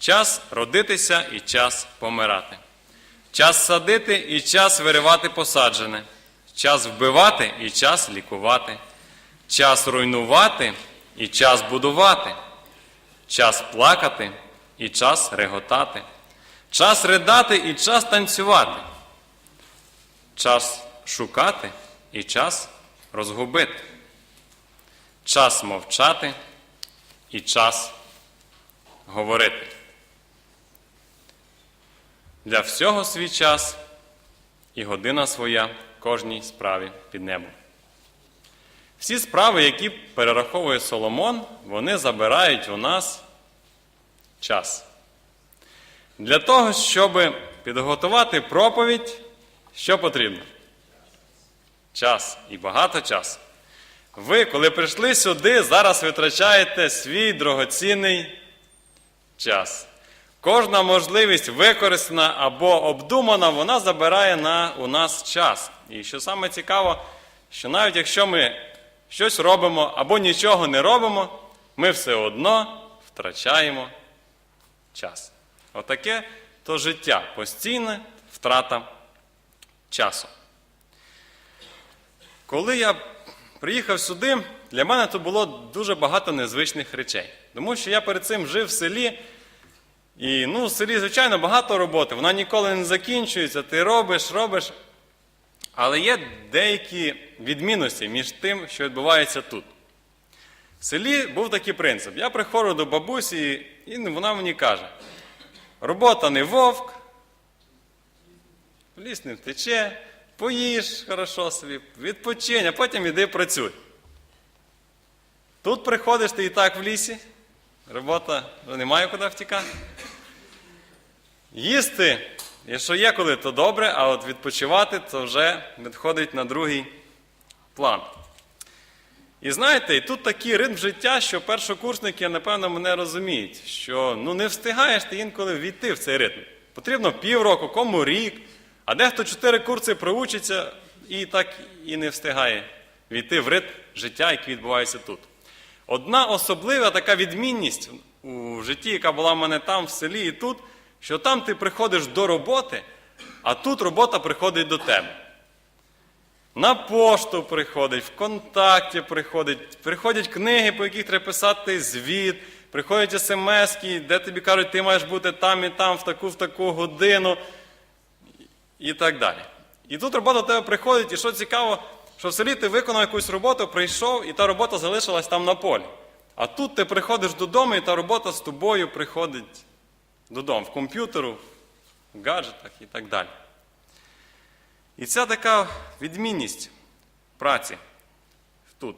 час родитися і час помирати, час садити і час виривати посаджене, час вбивати і час лікувати, час руйнувати і час будувати, час плакати і час реготати, час ридати і час танцювати, час шукати і час розгубити, час мовчати і час говорити. Для всього свій час і година своя кожній справі під небом. Всі справи, які перераховує Соломон, вони забирають у нас час. Для того, щоб підготувати проповідь, що потрібно? Час і багато часу. Ви, коли прийшли сюди, зараз витрачаєте свій дорогоцінний час. Кожна можливість використана або обдумана, вона забирає на, у нас час. І що саме цікаво, що навіть якщо ми щось робимо або нічого не робимо, ми все одно втрачаємо час. Отаке то життя, постійна втрата часу. Коли я приїхав сюди, для мене тут було дуже багато незвичних речей. Тому що я перед цим жив в селі, і ну, в селі, звичайно, багато роботи. Вона ніколи не закінчується, ти робиш, робиш. Але є деякі відмінності між тим, що відбувається тут. В селі був такий принцип. Я приходжу до бабусі, і вона мені каже: робота не вовк, ліс не втече, поїж хорошо собі, відпочинь, а потім іди працюй. Тут приходиш ти і так в лісі, робота немає куди втікати. Їсти, якщо є коли, то добре, а от відпочивати то вже відходить на другий план. І знаєте, і тут такий ритм життя, що першокурсники, напевно, мене розуміють, що ну, не встигаєш ти інколи війти в цей ритм. Потрібно півроку, кому рік, а дехто чотири курси проучиться і так і не встигає війти в ритм життя, який відбувається тут. Одна особлива така відмінність у житті, яка була в мене там, в селі і тут, що там ти приходиш до роботи, а тут робота приходить до тебе. На пошту приходить, ВКонтакті приходить, приходять книги, по яких треба писати звіт, приходять смс, де тобі кажуть, ти маєш бути там і там, в таку, в таку годину і так далі. І тут робота до тебе приходить, і що цікаво, що в селі ти виконав якусь роботу, прийшов, і та робота залишилась там на полі. А тут ти приходиш додому, і та робота з тобою приходить додому, в комп'ютеру, в гаджетах і так далі. І ця така відмінність праці тут.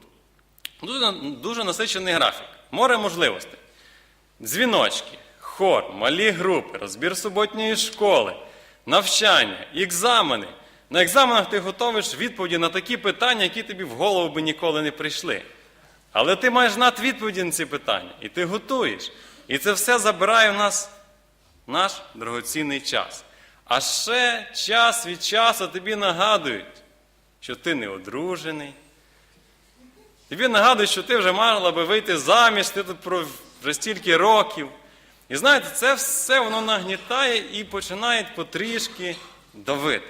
Дуже, дуже насичений графік, море можливостей. Дзвіночки, хор, малі групи, розбір суботньої школи, навчання, екзамени. На екзаменах ти готовиш відповіді на такі питання, які тобі в голову би ніколи не прийшли. Але ти маєш знати відповіді на ці питання, і ти готуєш. І це все забирає в нас наш дорогоцінний час. А ще час від часу тобі нагадують, що ти не одружений. Тобі нагадують, що ти вже мала би вийти заміж, ти тут вже стільки років. І знаєте, це все воно нагнітає і починає потрішки давити.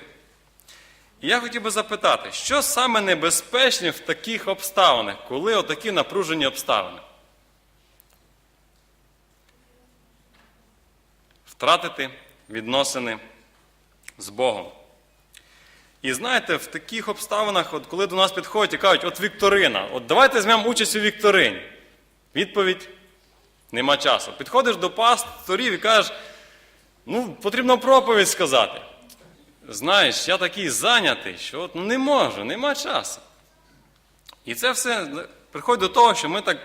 І я хотів би запитати, що саме небезпечне в таких обставинах, коли отакі напружені обставини? Втратити відносини з Богом. І знаєте, в таких обставинах, от коли до нас підходять і кажуть, от Вікторина, от давайте візьмемо участь у Вікторині. Відповідь нема часу. Підходиш до пасторів і кажеш, ну, потрібно проповідь сказати. Знаєш, я такий зайнятий, що от, ну, не можу, нема часу. І це все приходить до того, що ми так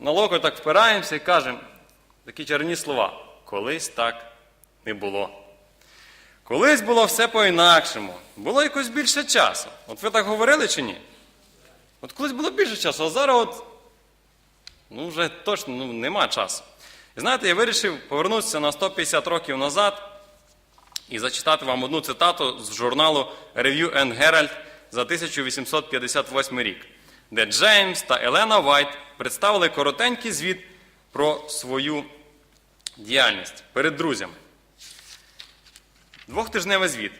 на локо так впираємося і кажемо такі чарні слова. Колись так не було. Колись було все по-інакшому. Було якось більше часу. От ви так говорили чи ні? От колись було більше часу, а зараз от, ну вже точно ну, нема часу. І знаєте, я вирішив повернутися на 150 років назад і зачитати вам одну цитату з журналу Review and Herald за 1858 рік, де Джеймс та Елена Вайт представили коротенький звіт про свою діяльність перед друзями. Двухтижневый звіт.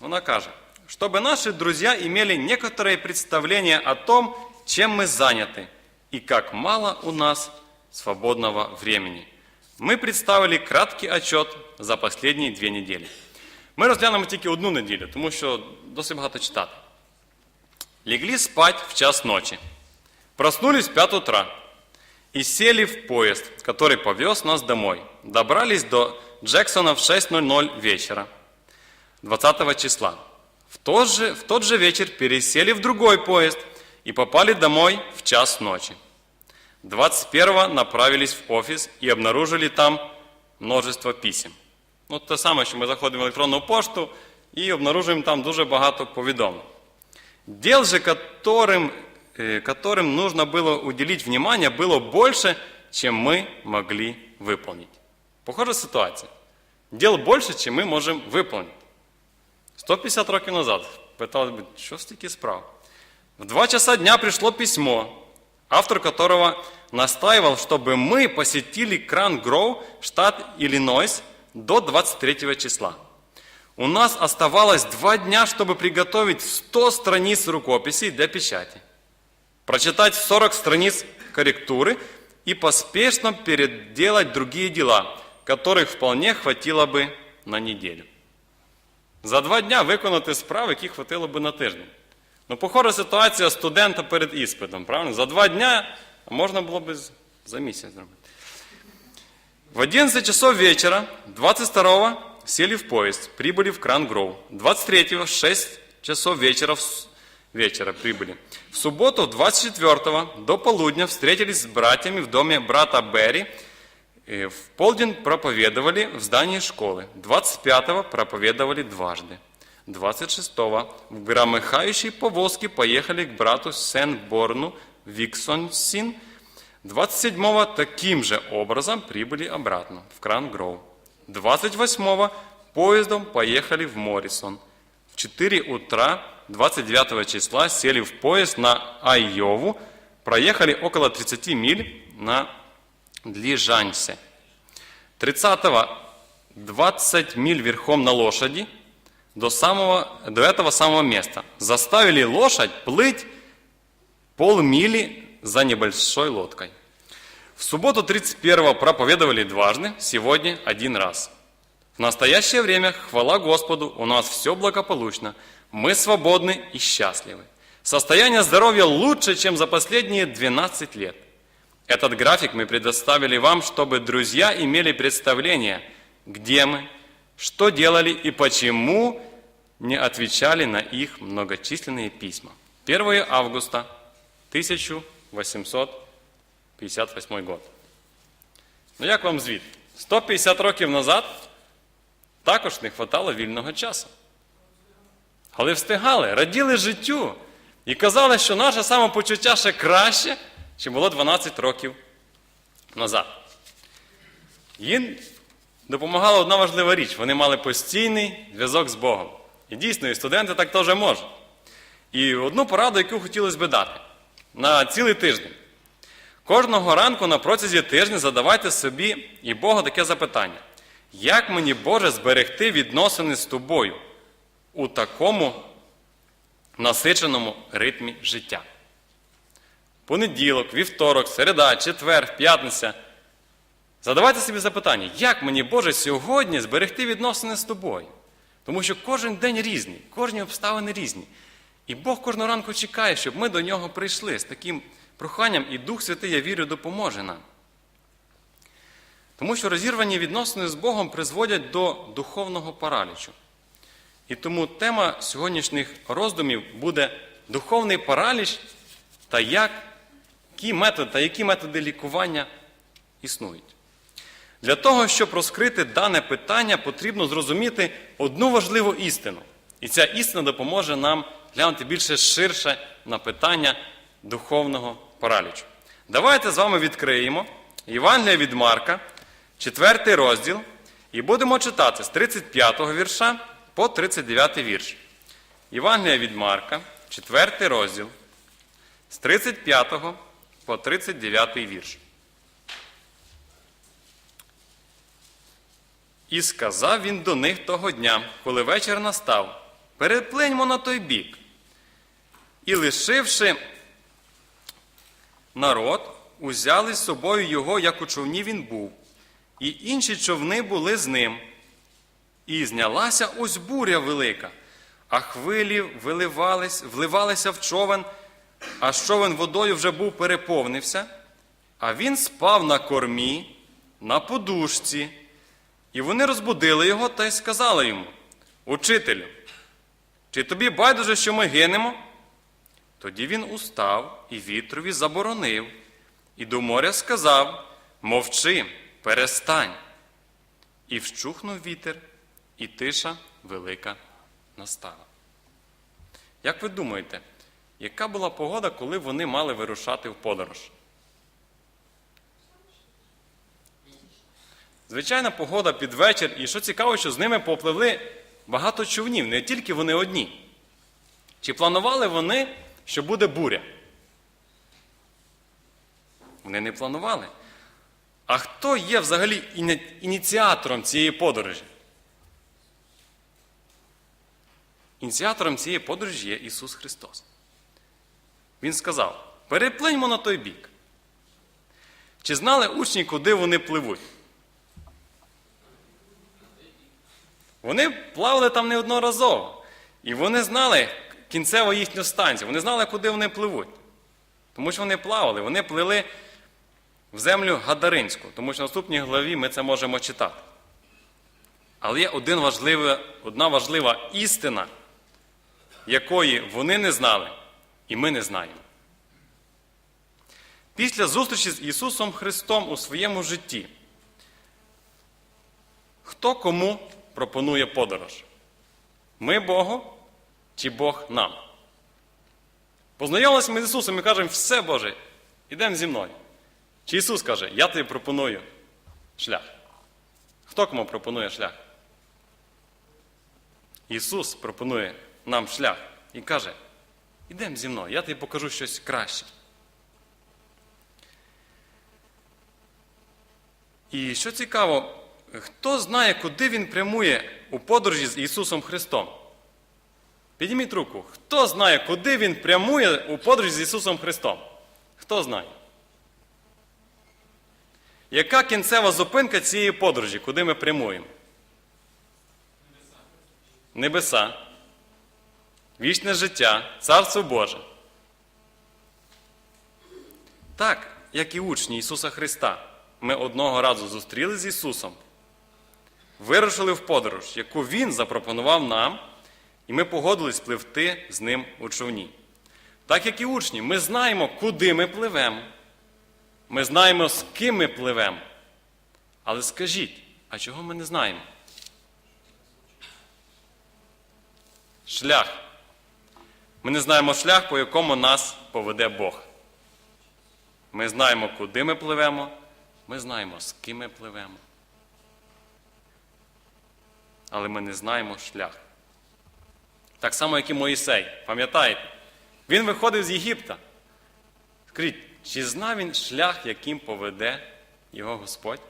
Вона каже, чтобы наши друзья имели некоторое представление о том, чем мы заняты и как мало у нас свободного времени. Ми представили краткий отчет за последні дві неділі. Ми розглянемо тільки одну неділю, тому що досить багато читати. Легли спать в час ночи. Проснулись в 5 утра и сели в поезд, который повез нас домой. Добрались до Джексона в 6.00 вечера, 20 числа. В тот, же, в тот же вечер пересели в другой поезд и попали домой в час ночи. 21-го направились в офис и обнаружили там множество писем. Ну, те саме, що ми заходимо в електронну пошту і обнаружуємо там дуже багато повідомлень. Дел же, которым, э, которым нужно было уделить внимание, было больше, чем мы могли выполнить. Похожа ситуація. Дел більше, чем ми можемо виконати. 150 років назад питали що такі справ? В два часа дня пришло письмо, автор которого настаивал, чтобы мы посетили Кран Гроу, штат Иллинойс, до 23 числа. У нас оставалось два дня, чтобы приготовить 100 страниц рукописей для печати, прочитать 40 страниц корректуры и поспешно переделать другие дела, которых вполне хватило бы на неделю. За два дня виконати справи, які хватило би на тиждень. Ну, похожа ситуація студента перед іспитом, правильно? За два дня можна було б за місяць зробити. В 11 часов вечера 22-го сели в поезд, прибыли в Кран-Гроу. 23-го 6 часов вечера, вечера прибыли. В субботу 24-го до полудня встретились с братьями в доме брата Берри. В полдень проповедовали в здании школы. 25-го проповедовали дважды. 26-го в громыхающей повозке поехали к брату Сен-Борну Виксонсин. 27-го таким же образом прибыли обратно в Кран-Гроу. 28-го поездом поехали в Моррисон. В 4 утра 29 числа сели в поезд на Айову, проехали около 30 миль на Длижансе. 30-го 20 миль верхом на лошади до, самого, до этого самого места. Заставили лошадь плыть полмили за небольшой лодкой. В субботу 31-го проповедовали дважды, сегодня один раз. В настоящее время, хвала Господу, у нас все благополучно. Мы свободны и счастливы. Состояние здоровья лучше, чем за последние 12 лет. Этот график мы предоставили вам, чтобы друзья имели представление, где мы, что делали и почему не отвечали на их многочисленные письма. 1 августа 1858 год. Ну як вам звіт? 150 років назад також не хватало вільного часу. Але встигали, раділи життю і казали, що наше самопочуття ще краще, ніж було 12 років назад. Їм допомагала одна важлива річ. Вони мали постійний зв'язок з Богом. І дійсно, і студенти так теж можуть. І одну пораду, яку хотілося би дати на цілий тиждень. Кожного ранку на протязі тижня задавайте собі і Богу таке запитання: як мені Боже зберегти відносини з тобою у такому насиченому ритмі життя? Понеділок, вівторок, середа, четвер, п'ятниця. Задавайте собі запитання, як мені Боже сьогодні зберегти відносини з тобою? Тому що кожен день різний, кожні обставини різні. І Бог кожного ранку чекає, щоб ми до нього прийшли з таким проханням, і Дух Святий, я вірю, допоможе нам. Тому що розірвані відносини з Богом призводять до духовного паралічу. І тому тема сьогоднішніх роздумів буде духовний параліч та як, які методи, та які методи лікування існують. Для того, щоб розкрити дане питання, потрібно зрозуміти одну важливу істину. І ця істина допоможе нам глянути більше ширше на питання духовного паралічу. Давайте з вами відкриємо Євангелія від Марка, 4 розділ, і будемо читати з 35 вірша по 39 вірш. Євангелія від Марка, 4 розділ, з 35 по 39 вірш. І сказав він до них того дня, коли вечір настав, переплиньмо на той бік. І лишивши народ, узяли з собою його, як у човні він був, і інші човни були з ним. І знялася ось буря велика, а хвилі виливались, вливалися в човен, а човен водою вже був переповнився, а він спав на кормі, на подушці. І вони розбудили його та й сказали йому: Учителю, чи тобі байдуже, що ми гинемо? Тоді він устав і вітрові заборонив, і до моря сказав: Мовчи, перестань. І вщухнув вітер, і тиша велика настала. Як ви думаєте, яка була погода, коли вони мали вирушати в подорож? Звичайна погода під вечір, і що цікаво, що з ними попливли багато човнів, не тільки вони одні. Чи планували вони, що буде буря? Вони не планували. А хто є взагалі ініціатором цієї подорожі? Ініціатором цієї подорожі є Ісус Христос. Він сказав: переплиньмо на той бік. Чи знали учні, куди вони пливуть? Вони плавали там неодноразово. І вони знали кінцеву їхню станцію. Вони знали, куди вони пливуть. Тому що вони плавали, вони плили в землю Гадаринську, тому що в наступній главі ми це можемо читати. Але є один важливий, одна важлива істина, якої вони не знали, і ми не знаємо. Після зустрічі з Ісусом Христом у своєму житті, хто кому пропонує подорож? Ми Богу чи Бог нам? Познайомилися ми з Ісусом і кажемо, все Боже, ідемо зі мною. Чи Ісус каже, я тобі пропоную шлях? Хто кому пропонує шлях? Ісус пропонує нам шлях і каже, ідемо зі мною, я тобі покажу щось краще. І що цікаво, хто знає, куди він прямує у подорожі з Ісусом Христом? Підніміть руку. Хто знає, куди він прямує у подорожі з Ісусом Христом? Хто знає? Яка кінцева зупинка цієї подорожі, куди ми прямуємо? Небеса. Вічне життя, Царство Боже. Так, як і учні Ісуса Христа, ми одного разу зустріли з Ісусом, вирушили в подорож, яку Він запропонував нам, і ми погодились пливти з ним у човні. Так як і учні, ми знаємо, куди ми пливемо. Ми знаємо, з ким ми пливемо. Але скажіть, а чого ми не знаємо? Шлях. Ми не знаємо шлях, по якому нас поведе Бог. Ми знаємо, куди ми пливемо, ми знаємо, з ким ми пливемо. Але ми не знаємо шлях. Так само, як і Моїсей. Пам'ятаєте? Він виходив з Єгипта. Скажіть, чи знав він шлях, яким поведе його Господь?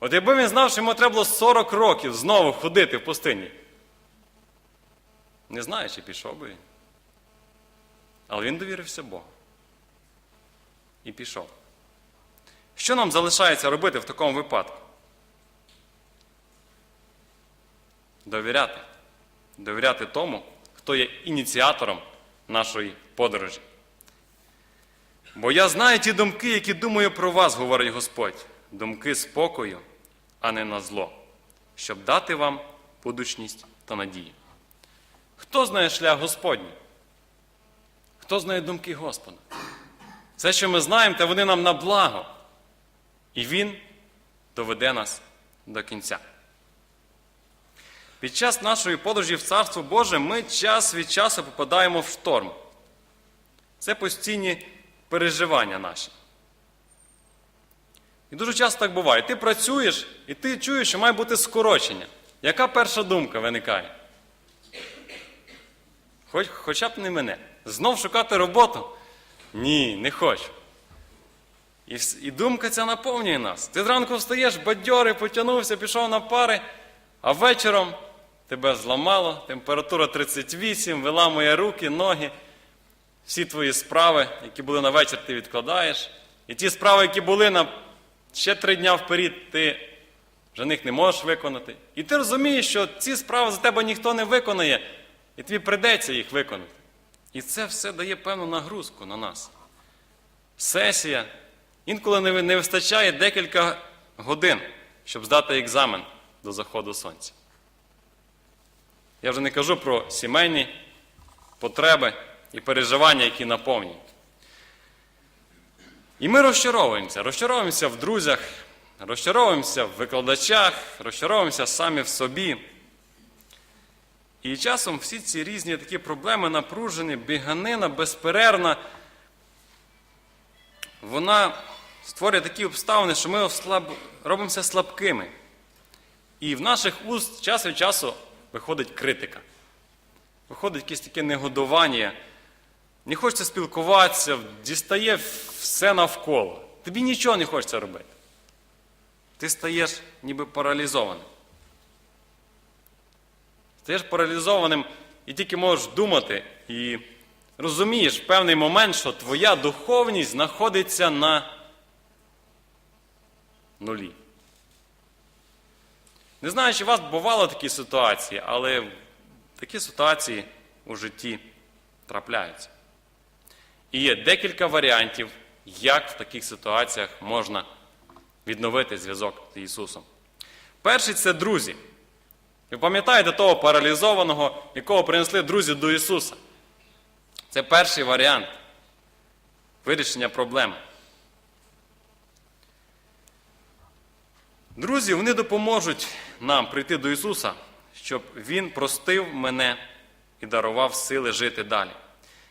От якби він знав, що йому треба було 40 років знову ходити в пустині. Не знаю, чи пішов би він. Але він довірився Богу. І пішов. Що нам залишається робити в такому випадку? Довіряти. Довіряти тому, хто є ініціатором нашої подорожі. Бо я знаю ті думки, які думаю про вас, говорить Господь, думки спокою, а не на зло, щоб дати вам будучність та надію. Хто знає шлях Господній? Хто знає думки Господа? Все, що ми знаємо, те вони нам на благо. І Він доведе нас до кінця. Під час нашої подорожі в Царство Боже ми час від часу попадаємо в шторм. Це постійні переживання наші. І дуже часто так буває. Ти працюєш, і ти чуєш, що має бути скорочення. Яка перша думка виникає? Хоч, хоча б не мене. Знов шукати роботу? Ні, не хочу. І, і думка ця наповнює нас. Ти зранку встаєш, бадьорий, потягнувся, пішов на пари, а вечором тебе зламало, температура 38, виламує руки, ноги. Всі твої справи, які були на вечір, ти відкладаєш. І ті справи, які були на ще три дня вперед, ти вже них не можеш виконати. І ти розумієш, що ці справи за тебе ніхто не виконає, і тобі прийдеться їх виконати. І це все дає певну нагрузку на нас. Сесія. Інколи не не вистачає декілька годин, щоб здати екзамен до заходу сонця. Я вже не кажу про сімейні потреби і переживання, які наповнюють. І ми розчаровуємося. Розчаровуємося в друзях, розчаровуємося в викладачах, розчаровуємося самі в собі. І часом всі ці різні такі проблеми напружені, біганина, безперервна, вона створює такі обставини, що ми ослаб... робимося слабкими. І в наших уст час від часу виходить критика. Виходить якесь таке негодування, не хочеться спілкуватися, дістає все навколо. Тобі нічого не хочеться робити. Ти стаєш ніби паралізованим. Стаєш паралізованим і тільки можеш думати, і розумієш в певний момент, що твоя духовність знаходиться на нулі. Не знаю, чи у вас бувало такі ситуації, але такі ситуації у житті трапляються. І є декілька варіантів, як в таких ситуаціях можна відновити зв'язок з Ісусом. Перший це друзі. Ви пам'ятаєте того паралізованого, якого принесли друзі до Ісуса? Це перший варіант вирішення проблеми. Друзі, вони допоможуть нам прийти до Ісуса, щоб Він простив мене і дарував сили жити далі.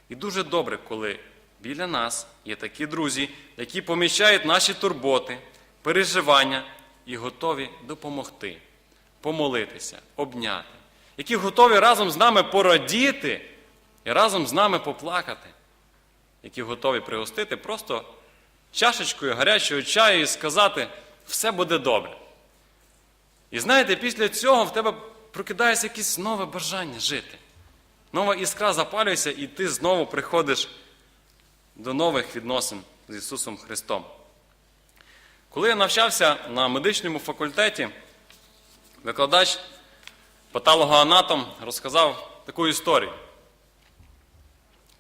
І дуже добре, коли біля нас є такі друзі, які поміщають наші турботи, переживання і готові допомогти, помолитися, обняти, які готові разом з нами порадіти і разом з нами поплакати, які готові пригостити просто чашечкою гарячого чаю і сказати, все буде добре. І знаєте, після цього в тебе прокидається якесь нове бажання жити. Нова іскра запалюється, і ти знову приходиш до нових відносин з Ісусом Христом. Коли я навчався на медичному факультеті, викладач патологоанатом розказав таку історію.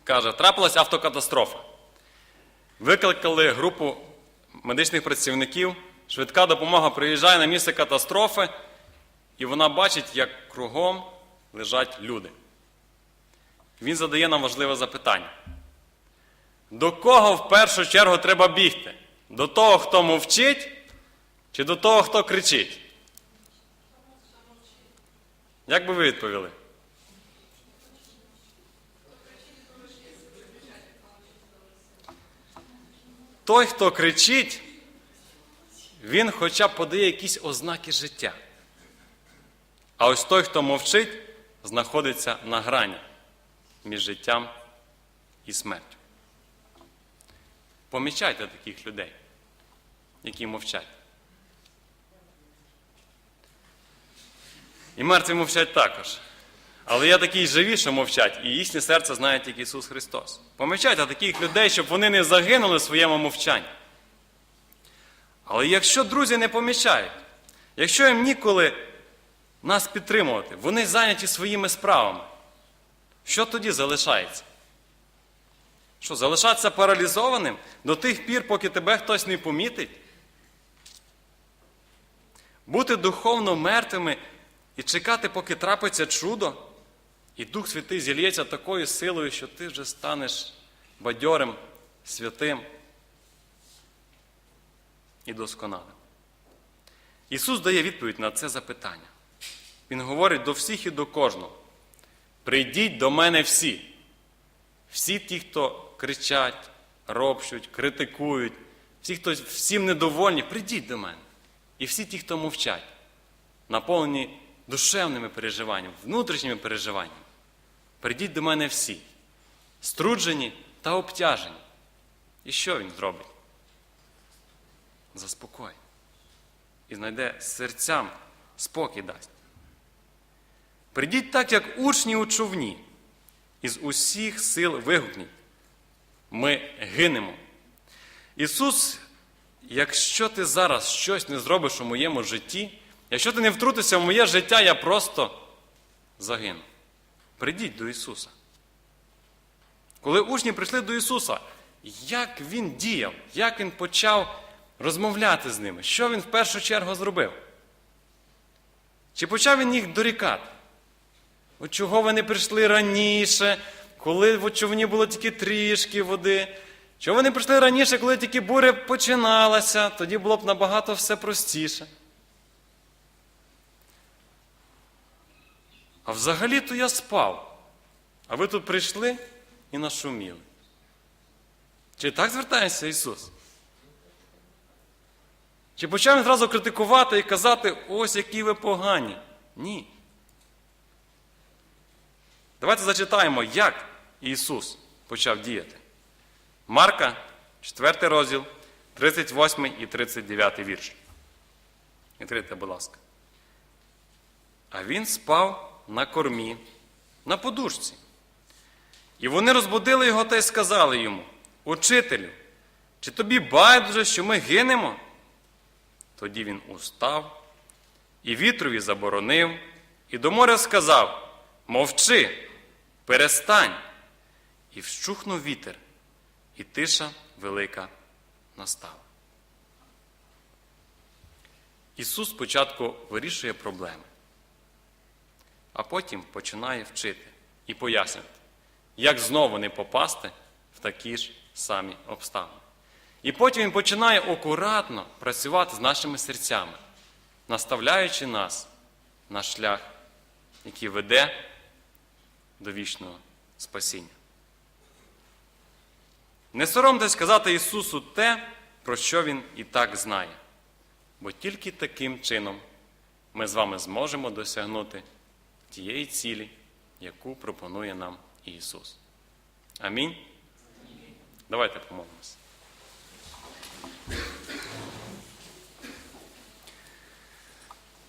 Каже, трапилась автокатастрофа. Викликали групу медичних працівників, швидка допомога приїжджає на місце катастрофи, і вона бачить, як кругом лежать люди. Він задає нам важливе запитання. До кого в першу чергу треба бігти? До того, хто мовчить, чи до того, хто кричить? Як би ви відповіли? Той, хто кричить, він хоча б подає якісь ознаки життя. А ось той, хто мовчить, знаходиться на грані між життям і смертю. Помічайте таких людей, які мовчать. І мертві мовчать також. Але є такі живі, що мовчать, і їхнє серце знає тільки Ісус Христос. Помічайте таких людей, щоб вони не загинули в своєму мовчанні. Але якщо друзі не помічають, якщо їм ніколи нас підтримувати, вони зайняті своїми справами, що тоді залишається? Що, залишатися паралізованим до тих пір, поки тебе хтось не помітить? Бути духовно мертвими і чекати, поки трапиться чудо, і Дух Святий зільється такою силою, що ти вже станеш бадьорим, святим і досконалим. Ісус дає відповідь на це запитання. Він говорить до всіх і до кожного. Прийдіть до мене всі. Всі ті, хто кричать, ропщуть, критикують, всі, хто всім недовольні, прийдіть до мене. І всі ті, хто мовчать, наповнені душевними переживаннями, внутрішніми переживаннями. Прийдіть до мене всі, струджені та обтяжені. І що він зробить? заспокоїть. І знайде серцям спокій дасть. Придіть так, як учні у човні, із усіх сил вигукніть. Ми гинемо. Ісус, якщо ти зараз щось не зробиш у моєму житті, якщо ти не втрутишся в моє життя, я просто загину. Придіть до Ісуса. Коли учні прийшли до Ісуса, як Він діяв, як Він почав розмовляти з ними, що Він в першу чергу зробив? Чи почав він їх дорікати? От чого ви не прийшли раніше, коли в човні було тільки трішки води? Чого ви не прийшли раніше, коли тільки буря починалася, тоді було б набагато все простіше. А взагалі-то я спав, а ви тут прийшли і нашуміли. Чи так звертається Ісус? Чи почав він зразу критикувати і казати, ось які ви погані? Ні. Давайте зачитаємо, як Ісус почав діяти. Марка, 4 розділ, 38 і 39 вірш. Відкрийте, будь ласка. А він спав на кормі, на подушці. І вони розбудили його та й сказали йому: Учителю, чи тобі байдуже, що ми гинемо? Тоді він устав, і вітрові заборонив, і до моря сказав: Мовчи, перестань. І вщухнув вітер, і тиша велика настала. Ісус спочатку вирішує проблеми, а потім починає вчити і пояснювати, як знову не попасти в такі ж самі обставини. І потім Він починає акуратно працювати з нашими серцями, наставляючи нас на шлях, який веде до вічного спасіння. Не соромтесь сказати Ісусу те, про що Він і так знає, бо тільки таким чином ми з вами зможемо досягнути тієї цілі, яку пропонує нам Ісус. Амінь. Давайте помолимося.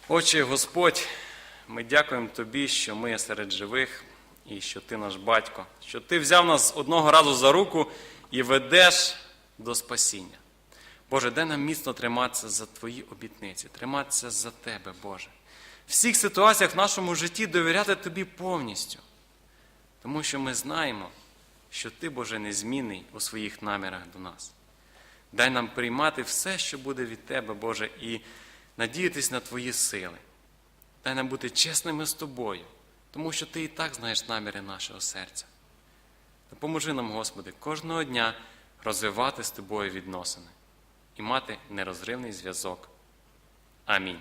Отче Господь, ми дякуємо Тобі, що ми серед живих і що Ти наш батько, що Ти взяв нас одного разу за руку і ведеш до спасіння. Боже, дай нам міцно триматися за Твої обітниці, триматися за Тебе, Боже. Всіх ситуаціях в нашому житті довіряти Тобі повністю. Тому що ми знаємо, що Ти, Боже, незмінний у своїх намірах до нас. Дай нам приймати все, що буде від Тебе, Боже, і надіятись на Твої сили. Дай нам бути чесними з Тобою, тому що Ти і так знаєш наміри нашого серця. Допоможи нам, Господи, кожного дня розвивати з Тобою відносини і мати нерозривний зв'язок. Амінь.